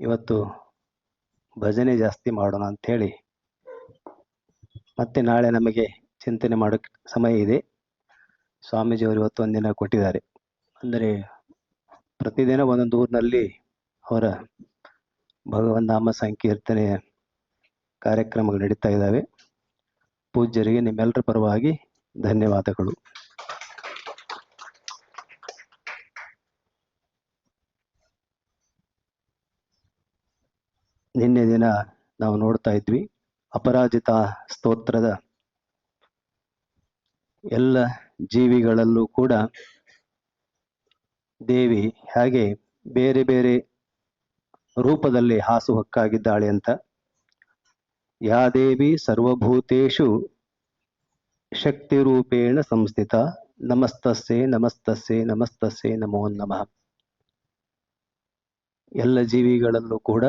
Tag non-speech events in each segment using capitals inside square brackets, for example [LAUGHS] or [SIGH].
ಇವತ್ತು ಭಜನೆ ಜಾಸ್ತಿ ಮಾಡೋಣ ಅಂಥೇಳಿ ಮತ್ತೆ ನಾಳೆ ನಮಗೆ ಚಿಂತನೆ ಮಾಡೋಕ್ಕೆ ಸಮಯ ಇದೆ. ಸ್ವಾಮೀಜಿಯವರು ಇವತ್ತು ಒಂದಿನ ಕೊಟ್ಟಿದ್ದಾರೆ. ಅಂದರೆ ಪ್ರತಿದಿನ ಒಂದೊಂದು ಊರಿನಲ್ಲಿ ಅವರ ಭಗವನ್ ನಾಮ ಸಂಕೀರ್ತನೆ ಕಾರ್ಯಕ್ರಮಗಳು ನಡೀತಾ ಇದ್ದಾವೆ. ಪೂಜ್ಯರಿಗೆ ನಿಮ್ಮೆಲ್ಲರ ಪರವಾಗಿ ಧನ್ಯವಾದಗಳು. ನಿನ್ನೆ ದಿನ ನಾವು ನೋಡ್ತಾ ಇದ್ವಿ. ಅಪರಾಜಿತ ಸ್ತೋತ್ರದ ಎಲ್ಲ ಜೀವಿಗಳಲ್ಲೂ ಕೂಡ ದೇವಿ ಹಾಗೆ ಬೇರೆ ಬೇರೆ ರೂಪದಲ್ಲಿ ಹಾಸುಹೊಕ್ಕಾಗಿದ್ದಾಳೆ ಅಂತ. ಯಾ ದೇವಿ ಸರ್ವಭೂತೇಶು ಶಕ್ತಿ ರೂಪೇಣ ಸಂಸ್ಥಿತ. ನಮಸ್ತಸ್ಸೆ ನಮಸ್ತಸ್ಸೆ ನಮಸ್ತಸ್ಸೆ, ನಮೋ ನಮಃ. ಎಲ್ಲ ಜೀವಿಗಳಲ್ಲೂ ಕೂಡ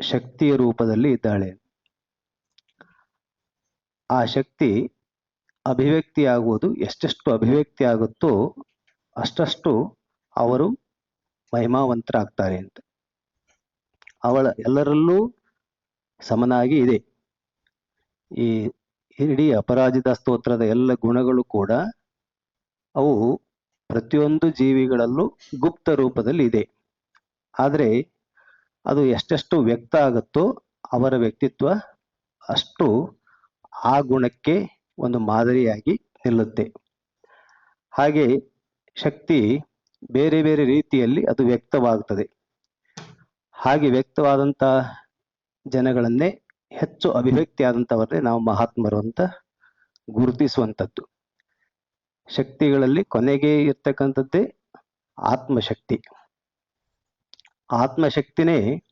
ಶಕ್ತಿಯ ರೂಪದಲ್ಲಿ ಇದ್ದಾಳೆ. ಆ ಶಕ್ತಿ ಅಭಿವ್ಯಕ್ತಿ ಆಗುವುದು ಎಷ್ಟೆಷ್ಟು ಅಭಿವ್ಯಕ್ತಿ ಆಗುತ್ತೋ ಅಷ್ಟಷ್ಟು ಅವರು ಮಹಿಮಾವಂತರಾಗ್ತಾರೆ ಅಂತ ಅವಳ ಎಲ್ಲರಲ್ಲೂ ಸಮನಾಗಿ ಇದೆ. ಈ ಇಡೀ ಅಪರಾಜಿತ ಸ್ತೋತ್ರದ ಎಲ್ಲ ಗುಣಗಳು ಕೂಡ ಅವು ಪ್ರತಿಯೊಂದು ಜೀವಿಗಳಲ್ಲೂ ಗುಪ್ತ ರೂಪದಲ್ಲಿ ಇದೆ. ಆದರೆ ಅದು ಎಷ್ಟೆಷ್ಟು ವ್ಯಕ್ತ ಆಗುತ್ತೋ ಅವರ ವ್ಯಕ್ತಿತ್ವ ಅಷ್ಟು ಆ ಗುಣಕ್ಕೆ ಒಂದು ಮಾದರಿಯಾಗಿ ನಿಲ್ಲುತ್ತೆ. ಹಾಗೆ ಶಕ್ತಿ ಬೇರೆ ಬೇರೆ ರೀತಿಯಲ್ಲಿ ಅದು ವ್ಯಕ್ತವಾಗುತ್ತದೆ ಹಾಗೆ ವ್ಯಕ್ತವಾದಂಥ ಜನಗಳನ್ನೇ ಹೆಚ್ಚು ಅಭಿವ್ಯಕ್ತಿ ಆದಂಥವರನ್ನೇ ನಾವು ಮಹಾತ್ಮರು ಅಂತ ಗುರುತಿಸುವಂಥದ್ದು ಶಕ್ತಿಗಳಲ್ಲಿ ಕೊನೆಗೆ ಇರ್ತಕ್ಕಂಥದ್ದೇ ಆತ್ಮಶಕ್ತಿ. ಆತ್ಮಶಕ್ತಿನೇ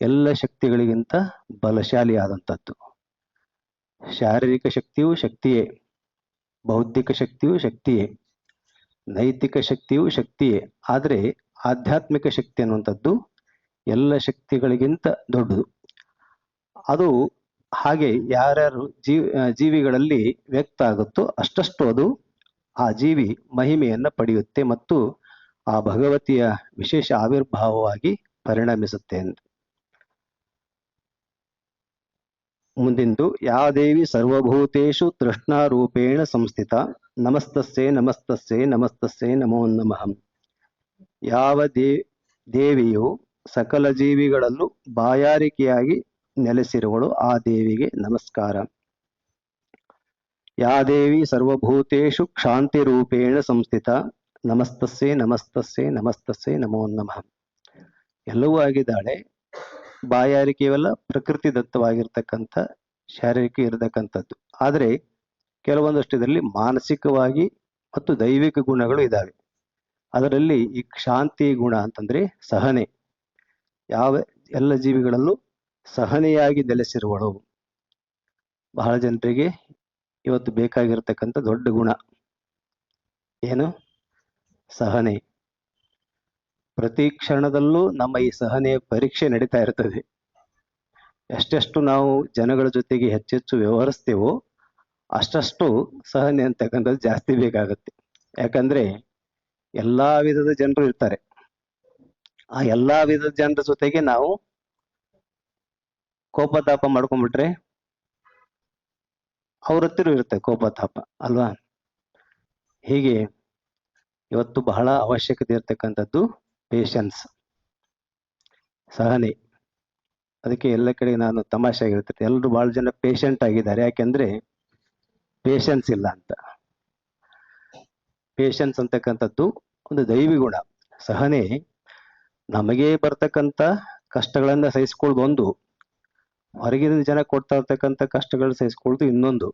ಎಲ್ಲ ಶಕ್ತಿಗಳಿಗಿಂತ ಬಲಶಾಲಿ ಆದಂಥದ್ದು ಶಾರೀರಿಕ ಶಕ್ತಿಯೂ ಶಕ್ತಿಯೇ, ಬೌದ್ಧಿಕ ಶಕ್ತಿಯೂ ಶಕ್ತಿಯೇ, ನೈತಿಕ ಶಕ್ತಿಯೂ ಶಕ್ತಿಯೇ. ಆದರೆ ಆಧ್ಯಾತ್ಮಿಕ ಶಕ್ತಿ ಅನ್ನುವಂಥದ್ದು ಎಲ್ಲ ಶಕ್ತಿಗಳಿಗಿಂತ ದೊಡ್ಡದು. ಅದು ಹಾಗೆ ಯಾರ್ಯಾರು ಜೀವ ಜೀವಿಗಳಲ್ಲಿ ವ್ಯಕ್ತ ಆಗುತ್ತೋ ಅಷ್ಟಷ್ಟು ಅದು ಆ ಜೀವಿ ಮಹಿಮೆಯನ್ನ ಪಡೆಯುತ್ತೆ ಮತ್ತು ಆ ಭಗವತಿಯ ವಿಶೇಷ ಆವಿರ್ಭಾವವಾಗಿ ಪರಿಣಮಿಸುತ್ತೆ ಅಂತ. ಮುಂದಿಂದು, ಯಾ ದೇವಿ ಸರ್ವಭೂತೇಶು ತೃಷ್ಣಾರೂಪೇಣ ಸಂಸ್ಥಿತ, ನಮಸ್ತಸ್ಸೆ ನಮಸ್ತಸ್ಸೆ ನಮಸ್ತಸ್ಸೆ, ನಮೋ ನಮಃ. ಯಾವ ದೇ, ದೇವಿಯು ಸಕಲ ಜೀವಿಗಳಲ್ಲೂ ಬಾಯಾರಿಕೆಯಾಗಿ ನೆಲೆಸಿರುವಳು, ಆ ದೇವಿಗೆ ನಮಸ್ಕಾರ. ಯಾ ದೇವಿ ಸರ್ವಭೂತೇಶು ಕ್ಷಾಂತಿ ರೂಪೇಣ ಸಂಸ್ಥಿತ ನಮಸ್ತಸ್ಸೆ ನಮಸ್ತಸ್ಸೆ ನಮಸ್ತಸ್ಸೆ, ನಮೋ ನಮಃ. ಎಲ್ಲವೂ ಆಗಿದ್ದಾಳೆ. ಬಾಯಾರಿಕೆಯವೆಲ್ಲ ಪ್ರಕೃತಿ ದತ್ತವಾಗಿರ್ತಕ್ಕಂಥ, ಶಾರೀರಿಕ ಇರತಕ್ಕಂಥದ್ದು. ಆದರೆ, ಕೆಲವೊಂದಷ್ಟು ಇದರಲ್ಲಿ ಮಾನಸಿಕವಾಗಿ ಮತ್ತು ದೈವಿಕ ಗುಣಗಳು ಇದ್ದಾವೆ. ಅದರಲ್ಲಿ ಈ ಶಾಂತಿ ಗುಣ ಅಂತಂದ್ರೆ ಸಹನೆ. ಯಾವ ಎಲ್ಲ ಜೀವಿಗಳಲ್ಲೂ ಸಹನೆಯಾಗಿ ನೆಲೆಸಿರುವಳು. ಬಹಳ ಜನರಿಗೆ ಇವತ್ತು ಬೇಕಾಗಿರ್ತಕ್ಕಂಥ ದೊಡ್ಡ ಗುಣ. ಏನು? ಸಹನೆ. ಪ್ರತಿ ಕ್ಷಣದಲ್ಲೂ ನಮ್ಮ ಈ ಸಹನೆಯ ಪರೀಕ್ಷೆ ನಡೀತಾ ಇರ್ತದೆ. ಎಷ್ಟೆಷ್ಟು ನಾವು ಜನಗಳ ಜೊತೆಗೆ ಹೆಚ್ಚೆಚ್ಚು ವ್ಯವಹರಿಸ್ತೇವೋ ಅಷ್ಟಷ್ಟು ಸಹನೆ ಅಂತಕ್ಕಂಥದ್ದು ಜಾಸ್ತಿ ಬೇಕಾಗುತ್ತೆ. ಯಾಕಂದ್ರೆ ಎಲ್ಲಾ ವಿಧದ ಜನರು ಇರ್ತಾರೆ. ಆ ಎಲ್ಲಾ ವಿಧದ ಜನರ ಜೊತೆಗೆ ನಾವು ಕೋಪತಾಪ ಮಾಡ್ಕೊಂಡ್ಬಿಟ್ರೆ ಅವ್ರ ಹತ್ತಿರ ಇರುತ್ತೆ ಕೋಪತಾಪ, ಅಲ್ವಾ? ಹೀಗೆ ಇವತ್ತು ಬಹಳ ಅವಶ್ಯಕತೆ ಇರ್ತಕ್ಕಂಥದ್ದು ಪೇಷನ್ಸ್ ಸಹನೆ. ಅದಕ್ಕೆ ಎಲ್ಲ ಕಡೆ ನಾನು ತಮಾಷೆ ಆಗಿರ್ತದೆ ಎಲ್ಲರೂ ಬಹಳ ಜನ ಪೇಷಂಟ್ ಆಗಿದ್ದಾರೆ. ಯಾಕೆಂದ್ರೆ ಪೇಷನ್ಸ್ ಇಲ್ಲ ಅಂತ. ಪೇಷನ್ಸ್ ಅಂತಕ್ಕಂಥದ್ದು ಒಂದು ದೈವಿ ಗುಣ. ಸಹನೆ ನಮಗೆ ಬರ್ತಕ್ಕಂಥ ಕಷ್ಟಗಳನ್ನ ಸಹಿಸ್ಕೊಳ್ಳೋದು ಒಂದು. ಹೊರಗಿನ ಜನ ಕೊಡ್ತಾ ಇರ್ತಕ್ಕಂಥ ಕಷ್ಟಗಳನ್ನ ಸಹಿಸ್ಕೊಳ್ಳೋದು ಇನ್ನೊಂದು.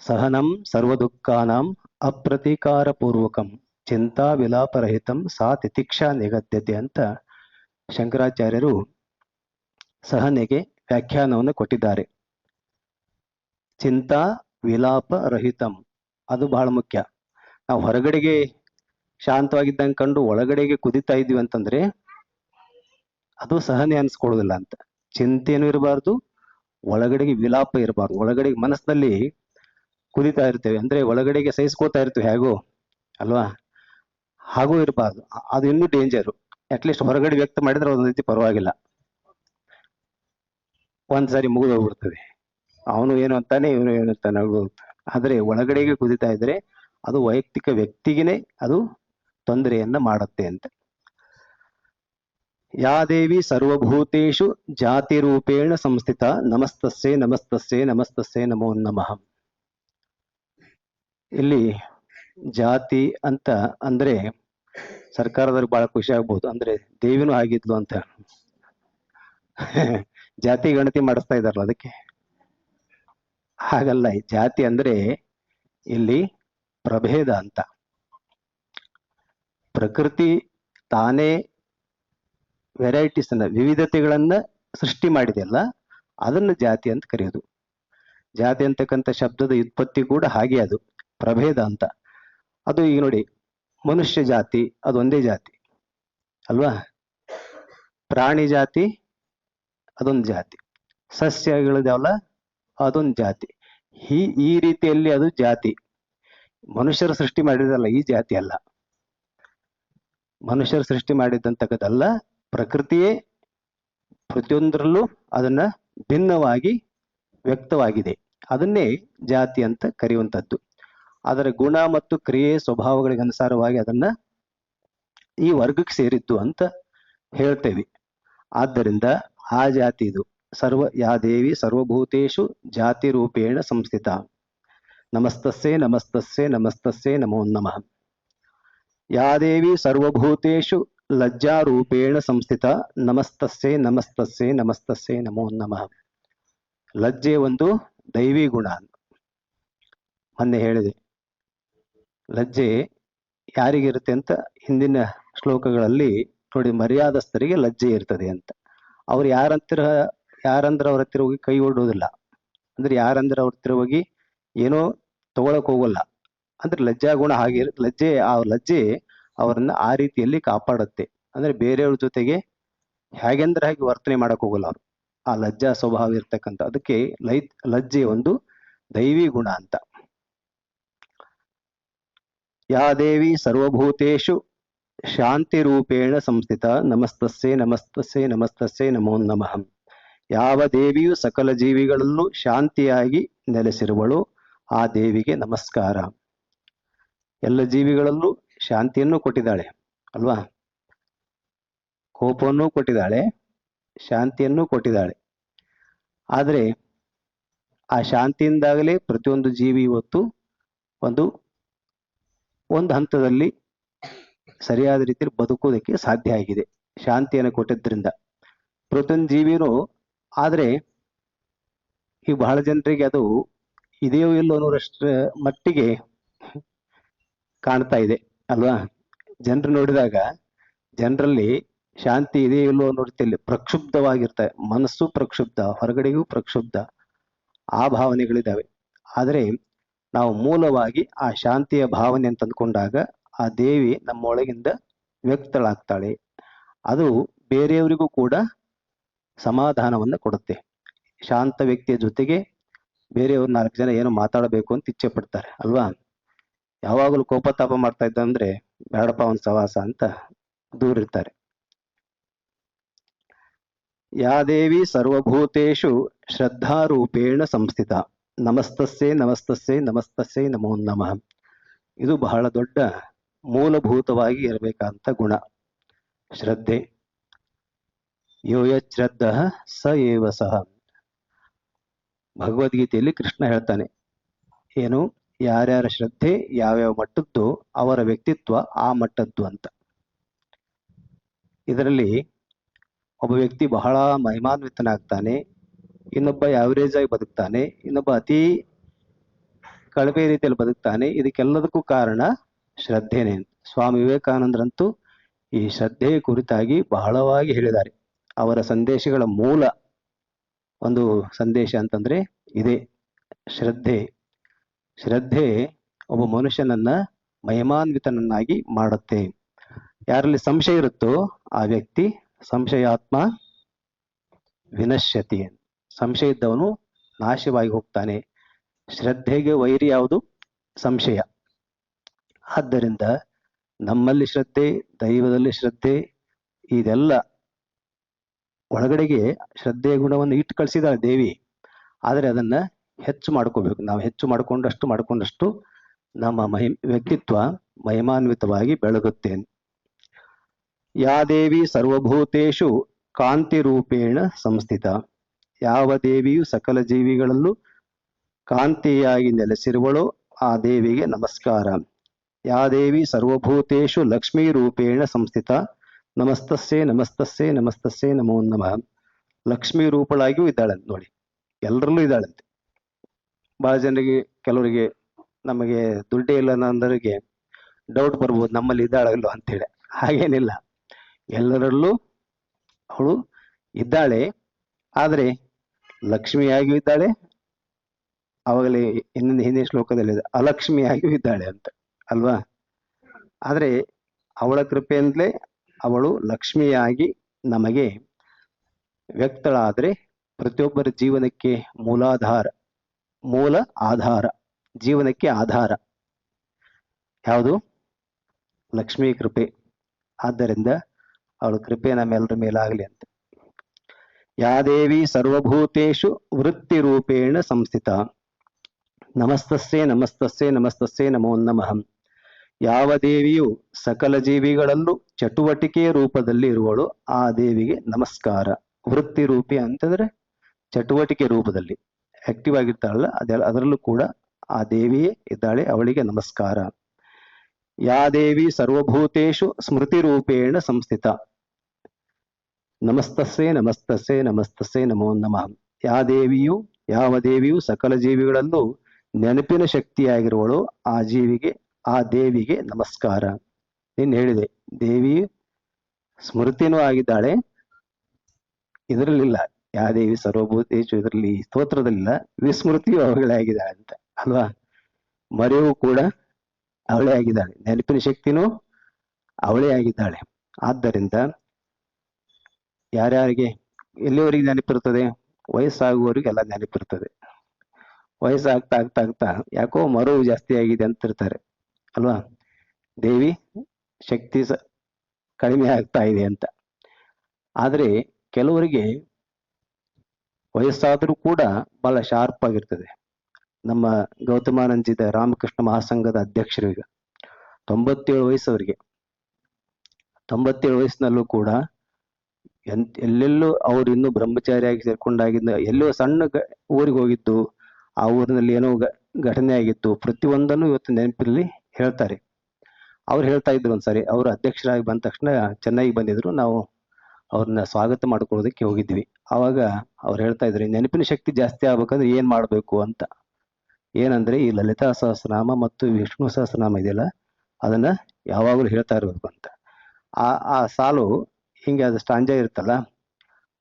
ಸಹನಂ ಸರ್ವ ದುಃಖಾನಾಂ ಅಪ್ರತೀಕಾರ ಪೂರ್ವಕಂ ಚಿಂತಾ ವಿಲಾಪರಹಿತಂ ಸಾ ತಿತಿಕ್ಷಾ ನಿಗದ್ಯತೆ ಅಂತ ಶಂಕರಾಚಾರ್ಯರು ಸಹನೆಗೆ ವ್ಯಾಖ್ಯಾನವನ್ನು ಕೊಟ್ಟಿದ್ದಾರೆ. ಚಿಂತಾ ವಿಲಾಪ ರಹಿತಂ ಅದು ಬಹಳ ಮುಖ್ಯ. ನಾವು ಹೊರಗಡೆಗೆ ಶಾಂತವಾಗಿದ್ದಂಗೆ ಕಂಡು ಒಳಗಡೆಗೆ ಕುದಿತಾ ಇದ್ವಿ ಅಂತಂದ್ರೆ ಅದು ಸಹನೆ ಅನ್ಸ್ಕೊಳ್ಳೋದಿಲ್ಲ ಅಂತ. ಚಿಂತೆನೂ ಇರಬಾರ್ದು, ಒಳಗಡೆಗೆ ವಿಲಾಪ ಇರಬಾರ್ದು. ಒಳಗಡೆಗೆ ಮನಸ್ಸಿನಲ್ಲಿ ಕುದಿತಾ ಇರ್ತೇವೆ. ಅಂದ್ರೆ ಒಳಗಡೆಗೆ ಸಹಿಸ್ಕೋತಾ ಇರ್ತೇವೆ ಹೇಗೋ, ಅಲ್ವಾ? ಹಾಗೂ ಇರಬಾರ್ದು. ಅದು ಇನ್ನೂ ಡೇಂಜರು ಅಟ್ಲೀಸ್ಟ್ ಹೊರಗಡೆ ವ್ಯಕ್ತ ಮಾಡಿದ್ರೆ ಒಂದ್ ರೀತಿ ಪರವಾಗಿಲ್ಲ. ಒಂದ್ಸಾರಿ ಮುಗಿದು ಹೋಗ್ಬಿಡ್ತದೆ. ಅವನು ಏನು ಅಂತಾನೆ, ಇವನು ಏನು ಅಂತಾನೆ ಆದರೆ ಒಳಗಡೆಗೆ ಕುದಿತಾ ಇದ್ರೆ ಅದು ವೈಯಕ್ತಿಕ ವ್ಯಕ್ತಿಗೇನೆ ಅದು ತೊಂದರೆಯನ್ನ ಮಾಡುತ್ತೆ ಅಂತ. ಯಾ ದೇವಿ ಸರ್ವಭೂತೇಷು ಜಾತಿ ರೂಪೇಣ ಸಂಸ್ಥಿತ ನಮಸ್ತಸ್ಸೇ ನಮಸ್ತಸ್ಸೇ ನಮಸ್ತಸ್ಸೇ ನಮೋ ನಮಃ. ಇಲ್ಲಿ ಜಾತಿ ಅಂತ ಅಂದ್ರೆ ಸರ್ಕಾರದವ್ರಿಗೆ ಬಹಳ ಖುಷಿ ಆಗ್ಬಹುದು ಅಂದ್ರೆ ದೇವಿನೂ ಆಗಿದ್ಲು ಅಂತ. [LAUGHS] ಜಾತಿ ಗಣತಿ ಮಾಡಿಸ್ತಾ ಇದಾರಲ್ಲ ಅದಕ್ಕೆ. ಹಾಗಲ್ಲ ಜಾತಿ ಅಂದ್ರೆ ಇಲ್ಲಿ ಪ್ರಭೇದ ಅಂತ. ಪ್ರಕೃತಿ ತಾನೇ ವೆರೈಟೀಸ್ ಅನ್ನ ವಿವಿಧತೆಗಳನ್ನ ಸೃಷ್ಟಿ ಮಾಡಿದೆಯಲ್ಲ ಅದನ್ನ ಜಾತಿ ಅಂತ ಕರೆಯೋದು. ಜಾತಿ ಅಂತಕ್ಕಂಥ ಶಬ್ದದ ಉತ್ಪತ್ತಿ ಕೂಡ ಹಾಗೆ ಅದು. ಪ್ರಭೇದ ಅಂತ. ಅದು ಈಗ ನೋಡಿ, ಮನುಷ್ಯ ಜಾತಿ, ಅದು ಒಂದೇ ಜಾತಿ, ಅಲ್ವಾ? ಪ್ರಾಣಿ ಜಾತಿ, ಅದೊಂದು ಜಾತಿ. ಸಸ್ಯಗಳಿದಾವಲ್ಲ ಅದೊಂದು ಜಾತಿ. ಈ ಈ ರೀತಿಯಲ್ಲಿ ಅದು ಜಾತಿ. ಮನುಷ್ಯರು ಸೃಷ್ಟಿ ಮಾಡಿದಲ್ಲ ಈ ಜಾತಿ ಅಲ್ಲ. ಮನುಷ್ಯರು ಸೃಷ್ಟಿ ಮಾಡಿದಂತಕ್ಕದ್ದಲ್ಲ ಪ್ರಕೃತಿಯೇ ಪ್ರತಿಯೊಂದರಲ್ಲೂ ಅದನ್ನ ಭಿನ್ನವಾಗಿ ವ್ಯಕ್ತವಾಗಿದೆ. ಅದನ್ನೇ ಜಾತಿ ಅಂತ ಕರೆಯುವಂಥದ್ದು. ಅದರ ಗುಣ ಮತ್ತು ಕ್ರಿಯೆ ಸ್ವಭಾವಗಳಿಗೆ ಅನುಸಾರವಾಗಿ ಅದನ್ನ ಈ ವರ್ಗಕ್ಕೆ ಸೇರಿದ್ದು ಅಂತ ಹೇಳ್ತೇವೆ. ಆದ್ದರಿಂದ ಆ ಜಾತಿ ಇದು. ಸರ್ವ ಯಾ ದೇವಿ ಸರ್ವಭೂತೇಶು ಜಾತಿ ರೂಪೇಣ ಸಂಸ್ಥಿತ. ನಮಸ್ತಸ್ಸೇ ನಮಸ್ತಸ್ಸೇ ನಮಸ್ತಸ್ಸೇ ನಮೋ ನಮಃ. ಯಾ ದೇವಿ ಸರ್ವಭೂತೇಶು ಲಜ್ಜಾರೂಪೇಣ ಸಂಸ್ಥಿತ. ನಮಸ್ತಸ್ಸೇ ನಮಸ್ತಸ್ಸೇ ನಮಸ್ತಸ್ಸೇ ನಮೋ ನಮಃ. ಲಜ್ಜೆ ಒಂದು ದೈವಿ ಗುಣ. ಮೊನ್ನೆ ಹೇಳಿದೆ. ಲಜ್ಜೆ ಯಾರಿಗಿರುತ್ತೆ ಅಂತ ಹಿಂದಿನ ಶ್ಲೋಕಗಳಲ್ಲಿ ನೋಡಿ ಮರ್ಯಾದಸ್ಥರಿಗೆ ಲಜ್ಜೆ ಇರ್ತದೆ ಅಂತ. ಅವ್ರು ಯಾರಂತಿರ, ಯಾರಂದ್ರೆ ಅವ್ರ ಹತ್ತಿರ ಹೋಗಿ ಕೈ ಓಡೋದಿಲ್ಲ ಅಂದ್ರೆ ಯಾರಂದ್ರೆ ಅವ್ರ ಹತ್ತಿರ ಹೋಗಿ ಏನೋ ತಗೊಳಕ್ ಹೋಗಲ್ಲ. ಅಂದ್ರೆ ಲಜ್ಜಾ ಗುಣ ಹಾಗೆ ಲಜ್ಜೆ, ಆ ಲಜ್ಜೆ ಅವರನ್ನ ಆ ರೀತಿಯಲ್ಲಿ ಕಾಪಾಡುತ್ತೆ. ಅಂದ್ರೆ ಬೇರೆಯವ್ರ ಜೊತೆಗೆ ಹೇಗೆಂದ್ರೆ ಹಾಗೆ ವರ್ತನೆ ಮಾಡಕ್ ಹೋಗಲ್ಲ ಅವರು. ಆ ಲಜ್ಜಾ ಸ್ವಭಾವ ಇರ್ತಕ್ಕಂಥ, ಅದಕ್ಕೆ ಲೈ, ಲಜ್ಜೆ ಒಂದು ದೈವಿ ಗುಣ ಅಂತ. ಯಾ ದೇವಿ ಸರ್ವಭೂತೇಷು ಶಾಂತಿ ರೂಪೇಣ ಸಂಸ್ಥಿತ ನಮಸ್ತಸ್ಸೇ ನಮಸ್ತಸ್ಸೇ ನಮಸ್ತಸ್ಸೇ ನಮೋ ನಮಃ. ಯಾವ ದೇವಿಯು ಸಕಲ ಜೀವಿಗಳಲ್ಲೂ ಶಾಂತಿಯಾಗಿ ನೆಲೆಸಿರುವಳು ಆ ದೇವಿಗೆ ನಮಸ್ಕಾರ. ಎಲ್ಲ ಜೀವಿಗಳಲ್ಲೂ ಶಾಂತಿಯನ್ನು ಕೊಟ್ಟಿದ್ದಾಳೆ, ಅಲ್ವಾ? ಕೋಪವನ್ನು ಕೊಟ್ಟಿದ್ದಾಳೆ, ಶಾಂತಿಯನ್ನು ಕೊಟ್ಟಿದ್ದಾಳೆ. ಆದರೆ ಆ ಶಾಂತಿಯಿಂದಾಗಲೇ ಪ್ರತಿಯೊಂದು ಜೀವಿ ಇವತ್ತು ಒಂದು ಒಂದು ಹಂತದಲ್ಲಿ ಸರಿಯಾದ ರೀತಿಯಲ್ಲಿ ಬದುಕೋದಕ್ಕೆ ಸಾಧ್ಯ ಆಗಿದೆ. ಶಾಂತಿಯನ್ನು ಕೊಟ್ಟಿದ್ದರಿಂದ. ಪ್ರತಿಯೊಂದು ಜೀವಿನೂ ಆದರೆ ಈ ಬಹಳ ಜನರಿಗೆ ಅದು ಇದೆಯೋ ಇಲ್ಲೋ ಅನ್ನೋರಷ್ಟರ ಮಟ್ಟಿಗೆ ಕಾಣ್ತಾ ಇದೆ, ಅಲ್ವಾ? ಜನರು ನೋಡಿದಾಗ ಜನರಲ್ಲಿ ಶಾಂತಿ ಇದೆಯೋ ಇಲ್ಲೋ ಅನ್ನೋ ರೀತಿಯಲ್ಲಿ ಪ್ರಕ್ಷುಬ್ಧವಾಗಿರ್ತಾರೆ ಮನಸ್ಸು ಪ್ರಕ್ಷುಬ್ಧ, ಹೊರಗಡೆಗೂ ಪ್ರಕ್ಷುಬ್ಧ, ಆ ಭಾವನೆಗಳಿದ್ದಾವೆ. ಆದರೆ ನಾವು ಮೂಲವಾಗಿ ಆ ಶಾಂತಿಯ ಭಾವನೆ ಅಂತ ಅಂದ್ಕೊಂಡಾಗ ಆ ದೇವಿ ನಮ್ಮೊಳಗಿಂದ ವ್ಯಕ್ತಳಾಗ್ತಾಳೆ ಅದು ಬೇರೆಯವರಿಗೂ ಕೂಡ ಸಮಾಧಾನವನ್ನು ಕೊಡುತ್ತೆ. ಶಾಂತ ವ್ಯಕ್ತಿಯ ಜೊತೆಗೆ ಬೇರೆಯವ್ರು ನಾಲ್ಕು ಜನ ಏನು ಮಾತಾಡಬೇಕು ಅಂತ ಇಚ್ಛೆ ಪಡ್ತಾರೆ, ಅಲ್ವಾ? ಯಾವಾಗಲೂ ಕೋಪ ತಾಪ ಮಾಡ್ತಾ ಇದ್ದ ಅಂದ್ರೆ ಬೇಡಪ್ಪ ಒಂದು ಸವಾಸ ಅಂತ ದೂರಿರ್ತಾರೆ ಯಾ ದೇವಿ ಸರ್ವಭೂತೇಷು ಶ್ರದ್ಧಾರೂಪೇಣ ಸಂಸ್ಥಿತ. ನಮಸ್ತಸ್ಸೇ ನಮಸ್ತಸ್ಸೇ ನಮಸ್ತಸ್ಸೇ ನಮೋ ನಮಃ. ಇದು ಬಹಳ ದೊಡ್ಡ ಮೂಲಭೂತವಾಗಿ ಇರಬೇಕಂತ ಗುಣ. ಶ್ರದ್ಧೆ. ಯೋ ಯಶ್ರದ್ಧ ಸ ಏವ ಸಹ. ಭಗವದ್ಗೀತೆಯಲ್ಲಿ ಕೃಷ್ಣ ಹೇಳ್ತಾನೆ, ಏನು, ಯಾರ್ಯಾರ ಶ್ರದ್ಧೆ ಯಾವ್ಯಾವ ಮಟ್ಟದ್ದು, ಅವರ ವ್ಯಕ್ತಿತ್ವ ಆ ಮಟ್ಟದ್ದು ಅಂತ. ಇದರಲ್ಲಿ ಒಬ್ಬ ವ್ಯಕ್ತಿ ಬಹಳ ಮಹಿಮಾನ್ವಿತನಾಗ್ತಾನೆ ಇನ್ನೊಬ್ಬ ಆವರೇಜ್ ಆಗಿ ಬದುಕ್ತಾನೆ, ಇನ್ನೊಬ್ಬ ಅತಿ ಕಳಪೆ ರೀತಿಯಲ್ಲಿ ಬದುಕ್ತಾನೆ. ಇದಕ್ಕೆಲ್ಲದಕ್ಕೂ ಕಾರಣ ಶ್ರದ್ಧೆನೆ. ಸ್ವಾಮಿ ವಿವೇಕಾನಂದರಂತೂ ಈ ಶ್ರದ್ಧೆ ಕುರಿತಾಗಿ ಬಹಳವಾಗಿ ಹೇಳಿದ್ದಾರೆ. ಅವರ ಸಂದೇಶಗಳ ಮೂಲ ಒಂದು ಸಂದೇಶ ಅಂತಂದ್ರೆ ಇದೆ, ಶ್ರದ್ಧೆ. ಶ್ರದ್ಧೆ ಒಬ್ಬ ಮನುಷ್ಯನನ್ನ ಮಹಿಮಾನ್ವಿತನನ್ನಾಗಿ ಮಾಡುತ್ತೆ. ಯಾರಲ್ಲಿ ಸಂಶಯ ಇರುತ್ತೋ ಆ ವ್ಯಕ್ತಿ ಸಂಶಯಾತ್ಮ ವಿನಶ್ಯತಿ ಸಂಶಯ ಇದ್ದವನು ನಾಶವಾಗಿ ಹೋಗ್ತಾನೆ. ಶ್ರದ್ಧೆಗೆ ವೈರಿ ಯಾವುದು? ಸಂಶಯ. ಆದ್ದರಿಂದ ನಮ್ಮಲ್ಲಿ ಶ್ರದ್ಧೆ, ದೈವದಲ್ಲಿ ಶ್ರದ್ಧೆ, ಇದೆಲ್ಲ ಒಳಗಡೆಗೆ ಶ್ರದ್ಧೆಯ ಗುಣವನ್ನು ಇಟ್ಟು ಕಳಿಸಿದಾಳೆ ದೇವಿ. ಆದರೆ ಅದನ್ನ ಹೆಚ್ಚು ಮಾಡ್ಕೋಬೇಕು. ನಾವು ಹೆಚ್ಚು ಮಾಡ್ಕೊಂಡಷ್ಟು ಮಾಡ್ಕೊಂಡಷ್ಟು ನಮ್ಮ ಮಹಿ, ವ್ಯಕ್ತಿತ್ವ ಮಹಿಮಾನ್ವಿತವಾಗಿ ಬೆಳಗುತ್ತೆ. ಯಾ ದೇವಿ ಸರ್ವಭೂತೇಷು ಕಾಂತಿ ರೂಪೇಣ ಸಂಸ್ಥಿತ. ಯಾವ ದೇವಿಯು ಸಕಲ ಜೀವಿಗಳಲ್ಲೂ ಕಾಂತಿಯಾಗಿ ನೆಲೆಸಿರುವಳೋ ಆ ದೇವಿಗೆ ನಮಸ್ಕಾರ. ಯಾ ದೇವಿ ಸರ್ವಭೂತೇಶು ಲಕ್ಷ್ಮೀ ರೂಪೇಣ ಸಂಸ್ಥಿತ. ನಮಸ್ತಸ್ಸೇ ನಮಸ್ತಸ್ಸೇ ನಮಸ್ತಸ್ಸೇ ನಮೋ ನಮಃ. ಲಕ್ಷ್ಮೀ ರೂಪಳಾಗಿಯೂ ಇದ್ದಾಳಂತೆ ನೋಡಿ. ಎಲ್ಲರಲ್ಲೂ ಇದ್ದಾಳಂತೆ. ಬಹಳ ಜನರಿಗೆ, ಕೆಲವರಿಗೆ ನಮಗೆ ದುಡ್ಡೇ ಇಲ್ಲ ಅನ್ನೋರಿಗೆ ಡೌಟ್ ಬರ್ಬೋದು, ನಮ್ಮಲ್ಲಿ ಇದ್ದಾಳಲ್ಲೋ ಅಂತೇಳಿ ಹಾಗೇನಿಲ್ಲ. ಎಲ್ಲರಲ್ಲೂ ಅವಳು ಇದ್ದಾಳೆ. ಆದರೆ ಲಕ್ಷ್ಮಿಯಾಗಿಯೂ ಇದ್ದಾಳೆ, ಅವಾಗಲೇ ಇನ್ನೊಂದು ಹಿಂದಿನ ಶ್ಲೋಕದಲ್ಲಿ ಅಲಕ್ಷ್ಮಿಯಾಗಿಯೂ ಇದ್ದಾಳೆ ಅಂತ, ಅಲ್ವಾ? ಆದರೆ ಅವಳ ಕೃಪೆಯಿಂದಲೇ ಅವಳು ಲಕ್ಷ್ಮಿಯಾಗಿ ನಮಗೆ ವ್ಯಕ್ತಳಾದ್ರೆ ಪ್ರತಿಯೊಬ್ಬರ ಜೀವನಕ್ಕೆ ಮೂಲಾಧಾರ, ಮೂಲ ಆಧಾರ, ಜೀವನಕ್ಕೆ ಆಧಾರ. ಯಾವುದು? ಲಕ್ಷ್ಮೀ ಕೃಪೆ. ಆದ್ದರಿಂದ ಅವಳ ಕೃಪೆ ನಮ್ಮೆಲ್ಲರ ಮೇಲಾಗಲಿ ಅಂತ. ಯಾ ದೇವಿ ಸರ್ವಭೂತೇಷು ವೃತ್ತಿರೂಪೇಣ ಸಂಸ್ಥಿತ. ನಮಸ್ತಸ್ಸೇ ನಮಸ್ತಸ್ಸೇ ನಮಸ್ತಸ್ಸೇ ನಮೋ ನಮಃ. ಯಾವ ದೇವಿಯು ಸಕಲ ಜೀವಿಗಳಲ್ಲೂ ಚಟುವಟಿಕೆಯ ರೂಪದಲ್ಲಿ ಇರುವಳು, ಆ ದೇವಿಗೆ ನಮಸ್ಕಾರ. ವೃತ್ತಿ ರೂಪಿ ಅಂತಂದ್ರೆ ಚಟುವಟಿಕೆ ರೂಪದಲ್ಲಿ. ಆಕ್ಟಿವ್ ಆಗಿರ್ತಾಳಲ್ಲ ಅದೆಲ್ಲ ಅದರಲ್ಲೂ ಕೂಡ ಆ ದೇವಿಯೇ ಇದ್ದಾಳೆ, ಅವಳಿಗೆ ನಮಸ್ಕಾರ. ಯಾ ದೇವಿ ಸರ್ವಭೂತೇಷು ಸ್ಮೃತಿ ರೂಪೇಣ ಸಂಸ್ಥಿತ. ನಮಸ್ತಸ್ಸೇ ನಮಸ್ತಸ್ಸೇ ನಮಸ್ತಸ್ಸೇ ನಮೋ ನಮಃ. ಯಾವ ದೇವಿಯು ಯಾವ ದೇವಿಯು ಸಕಲ ಜೀವಿಗಳಲ್ಲೂ ನೆನಪಿನ ಶಕ್ತಿಯಾಗಿರುವಳು, ಆ ಜೀವಿಗೆ, ಆ ದೇವಿಗೆ ನಮಸ್ಕಾರ. ನೀನು ಹೇಳಿದೆ, ದೇವಿ ಸ್ಮೃತಿನೂ ಆಗಿದ್ದಾಳೆ. ಇದರಲ್ಲಿಲ್ಲ, ಯಾ ದೇವಿ ಸರ್ವಭೂತೇಶು ಇದರಲ್ಲಿ, ಸ್ತೋತ್ರದಲ್ಲಿಲ್ಲ, ವಿಸ್ಮೃತಿಯು ಅವಳೇ ಆಗಿದ್ದಾಳೆ ಅಂತ, ಅಲ್ವಾ? ಮರೆಯೂ ಕೂಡ ಅವಳೇ ಆಗಿದ್ದಾಳೆ, ನೆನಪಿನ ಶಕ್ತಿನೂ ಅವಳೇ ಆಗಿದ್ದಾಳೆ. ಆದ್ದರಿಂದ ಯಾರ್ಯಾರಿಗೆ ಎಲ್ಲಿವರೆಗೆ ನೆನಪಿರ್ತದೆ ವಯಸ್ಸಾಗುವವರಿಗೆಲ್ಲ ನೆನಪಿರ್ತದೆ ವಯಸ್ಸಾಗ್ತಾ ಆಗ್ತಾ ಆಗ್ತಾ ಯಾಕೋ ಮರು ಜಾಸ್ತಿ ಆಗಿದೆ ಅಂತಿರ್ತಾರೆ. ಅಲ್ವಾ? ದೇವಿ ಶಕ್ತಿ ಸ ಕಡಿಮೆ ಆಗ್ತಾ ಇದೆ ಅಂತ. ಆದರೆ ಕೆಲವರಿಗೆ ವಯಸ್ಸಾದರೂ ಕೂಡ ಬಹಳ ಶಾರ್ಪ್ ಆಗಿರ್ತದೆ. ನಮ್ಮ ಗೌತಮಾನಂದಿದ ರಾಮಕೃಷ್ಣ ಮಹಾಸಂಘದ ಅಧ್ಯಕ್ಷರು ಈಗ. ತೊಂಬತ್ತೇಳು ವಯಸ್ಸವರಿಗೆ. ತೊಂಬತ್ತೇಳು ವಯಸ್ಸಿನಲ್ಲೂ ಕೂಡ ಎಂತ್ ಎಲ್ಲೆಲ್ಲೂ ಅವ್ರು ಇನ್ನೂ ಬ್ರಹ್ಮಚಾರಿಯಾಗಿ ಸೇರ್ಕೊಂಡಾಗಿದ್ದ, ಎಲ್ಲೋ ಸಣ್ಣ ಊರಿಗೆ ಹೋಗಿದ್ದು, ಆ ಊರಿನಲ್ಲಿ ಏನೋ ಘಟನೆ ಆಗಿತ್ತು. ಪ್ರತಿಯೊಂದನ್ನು ಇವತ್ತು ನೆನಪಿನಲ್ಲಿ ಹೇಳ್ತಾರೆ. ಅವ್ರು ಹೇಳ್ತಾ ಇದ್ರು ಒಂದ್ಸರಿ, ಅವರು ಅಧ್ಯಕ್ಷರಾಗಿ ಬಂದ ತಕ್ಷಣ ಚೆನ್ನಾಗಿ ಬಂದಿದ್ರು. ನಾವು ಅವ್ರನ್ನ ಸ್ವಾಗತ ಮಾಡ್ಕೊಳ್ಳೋದಕ್ಕೆ ಹೋಗಿದ್ವಿ. ಆವಾಗ ಅವ್ರು ಹೇಳ್ತಾ ಇದ್ರು, ನೆನಪಿನ ಶಕ್ತಿ ಜಾಸ್ತಿ ಆಗ್ಬೇಕಂದ್ರೆ ಏನ್ ಮಾಡಬೇಕು ಅಂತ. ಏನಂದ್ರೆ ಈ ಲಲಿತಾ ಸಹಸ್ರನಾಮ ಮತ್ತು ವಿಷ್ಣು ಸಹಸ್ರನಾಮ ಇದೆಯಲ್ಲ, ಅದನ್ನ ಯಾವಾಗಲೂ ಹೇಳ್ತಾ ಇರ್ಬೇಕು ಅಂತ. ಆ ಆ ಸಾಲು ಹಿಂಗೆ ಅದು ಸ್ಟಾಂಜ ಇರುತ್ತಲ್ಲ,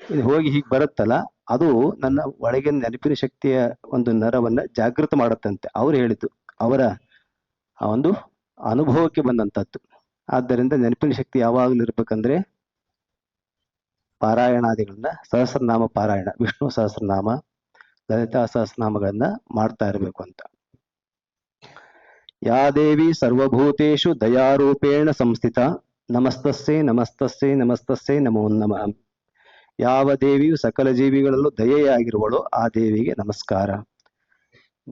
ಇದು ಹೋಗಿ ಹೀಗೆ ಬರುತ್ತಲ್ಲ, ಅದು ನನ್ನ ಒಳಗಿನ ನೆನಪಿನ ಶಕ್ತಿಯ ಒಂದು ನರವನ್ನ ಜಾಗೃತ ಮಾಡುತ್ತಂತೆ. ಅವ್ರು ಹೇಳಿದ್ದು, ಅವರ ಆ ಒಂದು ಅನುಭವಕ್ಕೆ ಬಂದಂತದ್ದು ಆದ್ದರಿಂದ ನೆನಪಿನ ಶಕ್ತಿ ಯಾವಾಗಲೂ ಇರಬೇಕಂದ್ರೆ ಪಾರಾಯಣಾದಿಗಳನ್ನ, ಸಹಸ್ರನಾಮ ಪಾರಾಯಣ, ವಿಷ್ಣು ಸಹಸ್ರನಾಮ, ಲಲಿತಾ ಸಹಸ್ರನಾಮಗಳನ್ನ ಮಾಡ್ತಾ ಇರಬೇಕು ಅಂತ. ಯಾ ದೇವಿ ಸರ್ವಭೂತೇಶು ದಯಾರೂಪೇಣ ಸಂಸ್ಥಿತ. ನಮಸ್ತಸ್ಸೇ ನಮಸ್ತಸ್ಸೇ ನಮಸ್ತಸ್ಸೇ ನಮೋ ನಮಃ. ಯಾವ ದೇವಿಯು ಸಕಲ ಜೀವಿಗಳಲ್ಲೂ ದಯೆಯಾಗಿರುವಳೋ ಆ ದೇವಿಗೆ ನಮಸ್ಕಾರ.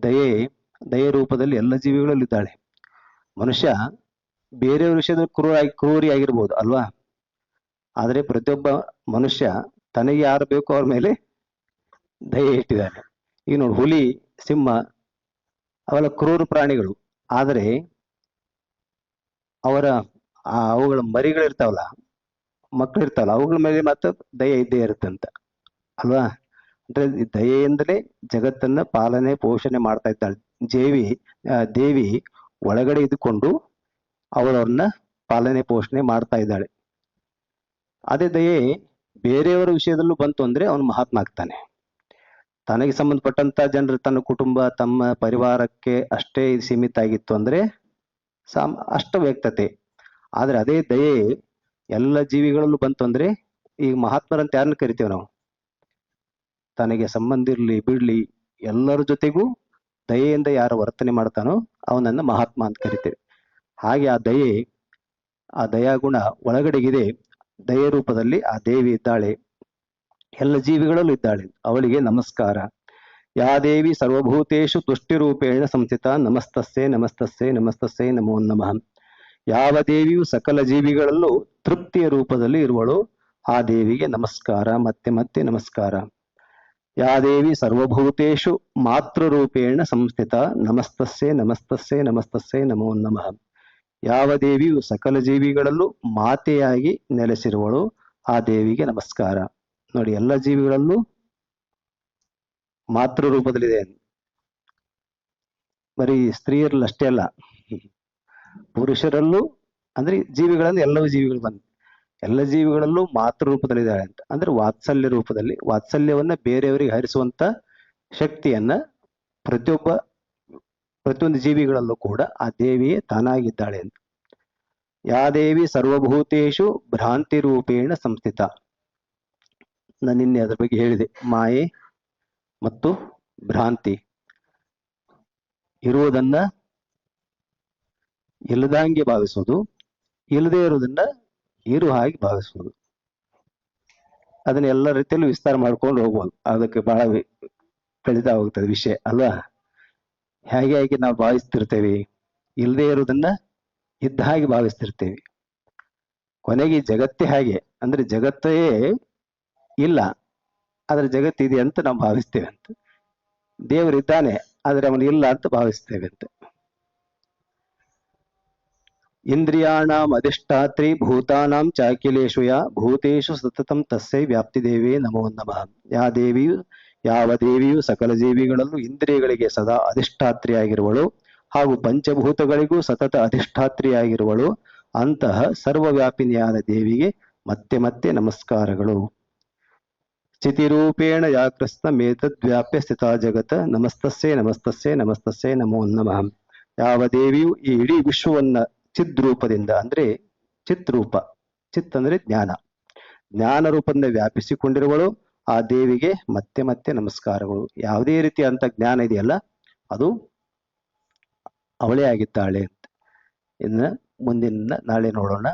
ದಯೆ ದಯೆ ರೂಪದಲ್ಲಿ ಎಲ್ಲ ಜೀವಿಗಳಲ್ಲಿದ್ದಾಳೆ. ಮನುಷ್ಯ ಬೇರೆಯವ್ರ ವಿಷಯದಲ್ಲಿ ಕ್ರೂರಾಗಿ ಕ್ರೂರಿ ಆಗಿರ್ಬೋದು ಅಲ್ವಾ? ಆದರೆ ಪ್ರತಿಯೊಬ್ಬ ಮನುಷ್ಯ ತನಗೆ ಯಾರು ಬೇಕೋ ಅವ್ರ ಮೇಲೆ ದಯೆ ಇಟ್ಟಿದ್ದಾನೆ. ಈಗ ನೋಡಿ, ಹುಲಿ, ಸಿಂಹ, ಅವೆಲ್ಲ ಕ್ರೂರ ಪ್ರಾಣಿಗಳು. ಆದರೆ ಅವರ ಆ, ಅವುಗಳ ಮರಿಗಳಿರ್ತಾವಲ್ಲ ಮಕ್ಕಳಿರ್ತಾವಲ್ಲ ಅವುಗಳ ಮೇಲೆ ಮಾತ್ರ ದಯೆ ಇದ್ದೇ ಇರುತ್ತಂತ, ಅಲ್ವಾ? ಅಂದ್ರೆ ದಯೆಯಿಂದಲೇ ಜಗತ್ತನ್ನ ಪಾಲನೆ, ಪೋಷಣೆ ಮಾಡ್ತಾ ಇದ್ದಾಳೆ. ದೇವಿ ದೇವಿ ಒಳಗಡೆ ಇದ್ದುಕೊಂಡು ಅವಳವ್ರನ್ನ ಪಾಲನೆ, ಪೋಷಣೆ ಮಾಡ್ತಾ ಇದ್ದಾಳೆ. ಅದೇ ದಯೆ ಬೇರೆಯವರ ವಿಷಯದಲ್ಲೂ ಬಂತು ಅಂದ್ರೆ ಅವನು ಮಹಾತ್ಮ ಆಗ್ತಾನೆ. ತನಗೆ ಸಂಬಂಧಪಟ್ಟಂತ ಜನರು, ತನ್ನ ಕುಟುಂಬ, ತಮ್ಮ ಪರಿವಾರಕ್ಕೆ ಅಷ್ಟೇ ಸೀಮಿತ ಆಗಿತ್ತು ಅಂದ್ರೆ ಸಾಮ್, ಅಷ್ಟ ವ್ಯಕ್ತತೆ. ಆದ್ರೆ ಅದೇ ದಯೆ ಎಲ್ಲ ಜೀವಿಗಳಲ್ಲೂ ಬಂತು ಅಂದ್ರೆ ಈಗ ಮಹಾತ್ಮರಂತ ಯಾರನ್ನ ಕರಿತೇವೆ ನಾವು? ತನಗೆ ಸಂಬಂಧ ಇರ್ಲಿ, ಬಿಡ್ಲಿ, ಎಲ್ಲರ ಜೊತೆಗೂ ದಯೆಯಿಂದ ಯಾರು ವರ್ತನೆ ಮಾಡ್ತಾನೋ ಅವನನ್ನ ಮಹಾತ್ಮ ಅಂತ ಕರಿತೇವೆ. ಹಾಗೆ ಆ ದಯೆ, ಆ ದಯಾಗುಣ ಒಳಗಡೆಗಿದೆ. ದಯ ರೂಪದಲ್ಲಿ ಆ ದೇವಿ ಇದ್ದಾಳೆ. ಎಲ್ಲ ಜೀವಿಗಳಲ್ಲೂ ಇದ್ದಾಳೆ. ಅವಳಿಗೆ ನಮಸ್ಕಾರ. ಯಾ ದೇವಿ ಸರ್ವಭೂತೇಷು ತುಷ್ಟಿರೂಪೇಣ ಸಂಸ್ಥಿತ, ನಮಸ್ತಸ್ಸೆ ನಮಸ್ತಸ್ಸೆ ನಮಸ್ತಸ್ಸೆ, ನಮೋ ನಮಃ. ಯಾವ ದೇವಿಯು ಸಕಲ ಜೀವಿಗಳಲ್ಲೂ ತೃಪ್ತಿಯ ರೂಪದಲ್ಲಿ ಇರುವಳು, ಆ ದೇವಿಗೆ ನಮಸ್ಕಾರ, ಮತ್ತೆ ಮತ್ತೆ ನಮಸ್ಕಾರ. ಯಾ ದೇವಿ ಸರ್ವಭೂತೇಶು ಮಾತೃರೂಪೇಣ ಸಂಸ್ಥಿತ ನಮಸ್ತಸ್ಸೇ ನಮಸ್ತಸ್ಸೇ ನಮಸ್ತಸ್ಸೇ ನಮೋ ನಮಃ. ಯಾವ ದೇವಿಯು ಸಕಲ ಜೀವಿಗಳಲ್ಲೂ ಮಾತೆಯಾಗಿ ನೆಲೆಸಿರುವಳು, ಆ ದೇವಿಗೆ ನಮಸ್ಕಾರ. ನೋಡಿ, ಎಲ್ಲ ಜೀವಿಗಳಲ್ಲೂ ಮಾತೃರೂಪದಲ್ಲಿದೆ. ಬರೀ ಸ್ತ್ರೀಯರಲ್ಲಿ ಅಷ್ಟೇ ಅಲ್ಲ ಪುರುಷರಲ್ಲೂ, ಅಂದ್ರೆ ಜೀವಿಗಳಲ್ಲಿ ಎಲ್ಲವೂ ಜೀವಿಗಳು ಬಂದ, ಎಲ್ಲ ಜೀವಿಗಳಲ್ಲೂ ಮಾತೃ ರೂಪದಲ್ಲಿದ್ದಾಳೆ ಅಂತ. ಅಂದ್ರೆ ವಾತ್ಸಲ್ಯ ರೂಪದಲ್ಲಿ, ವಾತ್ಸಲ್ಯವನ್ನ ಬೇರೆಯವರಿಗೆ ಹರಿಸುವಂತ ಶಕ್ತಿಯನ್ನ ಪ್ರತಿಯೊಬ್ಬ, ಪ್ರತಿಯೊಂದು ಜೀವಿಗಳಲ್ಲೂ ಕೂಡ ಆ ದೇವಿಯೇ ತಾನಾಗಿದ್ದಾಳೆ ಅಂತ. ಯಾ ದೇವಿ ಸರ್ವಭೂತೇಶು ಭ್ರಾಂತಿ ರೂಪೇಣ ಸಂಸ್ಥಿತ. ನಾನು ನಿನ್ನೆ ಅದರ ಬಗ್ಗೆ ಹೇಳಿದೆ. ಮಾಯೆ ಮತ್ತು ಭ್ರಾಂತಿ ಇರುವುದನ್ನ ಇಲ್ಲದಂಗೆ ಭಾವಿಸುವುದು ಇಲ್ಲದೇ ಇರೋದನ್ನ ಇರು ಹಾಗೆ ಭಾವಿಸುವುದು ಅದನ್ನ ಎಲ್ಲ ರೀತಿಯಲ್ಲೂ ವಿಸ್ತಾರ ಮಾಡ್ಕೊಂಡು ಹೋಗ್ಬೋದು. ಅದಕ್ಕೆ ಬಹಳ ಬೆಳೀತಾ ಹೋಗ್ತದೆ ವಿಷಯ, ಅಲ್ವಾ? ಹೇಗೆ ಹೇಗೆ ನಾವು ಭಾವಿಸ್ತಿರ್ತೇವೆ ಇಲ್ಲದೆ ಇರೋದನ್ನ ಇದ್ದ ಹಾಗೆ ಭಾವಿಸ್ತಿರ್ತೇವೆ ಕೊನೆಗೆ ಜಗತ್ತೇ ಹಾಗೆ, ಅಂದ್ರೆ ಜಗತ್ತೇ ಇಲ್ಲ, ಆದ್ರೆ ಜಗತ್ತಿದೆ ಅಂತ ನಾವು ಭಾವಿಸ್ತೇವೆ ಅಂತ. ದೇವರಿದ್ದಾನೆ, ಆದ್ರೆ ಅವನು ಇಲ್ಲ ಅಂತ ಭಾವಿಸ್ತೇವೆ ಅಂತ. ಇಂದ್ರಿಯಾಣಾಂ ಅಧಿಷ್ಠಾತ್ರಿ ಭೂತಾನಾಂ ಚಾಕಿಲೇಶು ಯಾ ಭೂತೇಶು ಸತತಂ ತಸ್ಸೈ ವ್ಯಾಪ್ತಿ ದೇವೇ ನಮೋ ನಮಃ. ಯಾ ದೇವಿಯು, ಯಾವ ದೇವಿಯು ಸಕಲ ಜೀವಿಗಳಲ್ಲೂ ಇಂದ್ರಿಯಗಳಿಗೆ ಸದಾ ಅಧಿಷ್ಠಾತ್ರಿಯಾಗಿರುವಳು, ಹಾಗೂ ಪಂಚಭೂತಗಳಿಗೂ ಸತತ ಅಧಿಷ್ಠಾತ್ರಿಯಾಗಿರುವಳು ಅಂತಹ ಸರ್ವವ್ಯಾಪಿನಿಯಾದ ದೇವಿಗೆ ಮತ್ತೆ ಮತ್ತೆ ನಮಸ್ಕಾರಗಳು. ಸ್ಥಿತಿರೂಪೇಣ ಯಾಕೃಸ್ತ ಮೇತದ್ವ್ಯಾಪ್ಯ ಸ್ಥಿತ ಜಗತ್ ನಮಸ್ತಸ್ಸೇ ನಮಸ್ತಸ್ಸೇ ನಮಸ್ತಸ್ಸೇ ನಮೋ ನಮಃ. ಯಾವ ದೇವಿಯು ಈ ಇಡೀ ವಿಶ್ವವನ್ನ ಚಿದ್ ರೂಪದಿಂದ ಅಂದ್ರೆ ಚಿತ್ರೂಪ. ಚಿತ್ ಅಂದ್ರೆ ಜ್ಞಾನ. ಜ್ಞಾನ ರೂಪದಿಂದ ವ್ಯಾಪಿಸಿಕೊಂಡಿರುವಳು, ಆ ದೇವಿಗೆ ಮತ್ತೆ ಮತ್ತೆ ನಮಸ್ಕಾರಗಳು. ಯಾವುದೇ ರೀತಿಯಂತ ಜ್ಞಾನ ಇದೆಯಲ್ಲ, ಅದು ಅವಳೇ ಆಗಿದ್ದಾಳೆ ಇನ್ನ ಮುಂದಿನ ನಾಳೆ ನೋಡೋಣ.